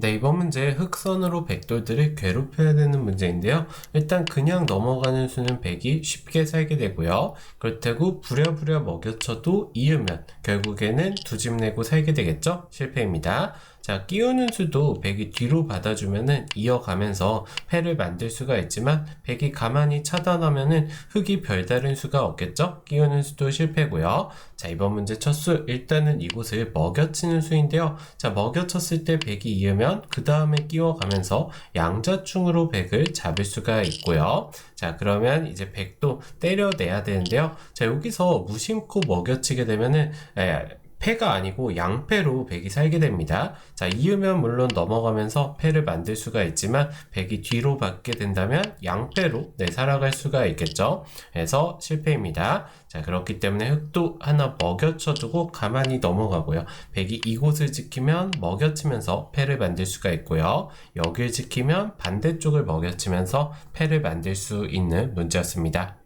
네, 이번 문제 흑선으로 백돌들을 괴롭혀야 되는 문제인데요. 일단 그냥 넘어가는 수는 100이 쉽게 살게 되고요. 그렇다고 부랴부랴 먹여쳐도 이으면 결국에는 두 집 내고 살게 되겠죠? 실패입니다. 자, 끼우는 수도 100이 뒤로 받아주면은 이어가면서 패를 만들 수가 있지만 100이 가만히 차단하면은 흙이 별다른 수가 없겠죠? 끼우는 수도 실패고요. 자, 이번 문제 첫 수 일단은 이곳을 먹여치는 수인데요. 자, 먹여쳤을 때 100이 이으면 그 다음에 끼워가면서 양자충으로 100을 잡을 수가 있고요. 자, 그러면 이제 100도 때려내야 되는데요. 자, 여기서 무심코 먹여치게 되면은 에, 패가 아니고 양패로 백이 살게 됩니다. 자, 이으면 물론 넘어가면서 패를 만들 수가 있지만 백이 뒤로 받게 된다면 양패로 네, 살아갈 수가 있겠죠. 그래서 실패입니다. 자, 그렇기 때문에 흙도 하나 먹여쳐두고 가만히 넘어가고요. 백이 이곳을 지키면 먹여치면서 패를 만들 수가 있고요. 여길 지키면 반대쪽을 먹여치면서 패를 만들 수 있는 문제였습니다.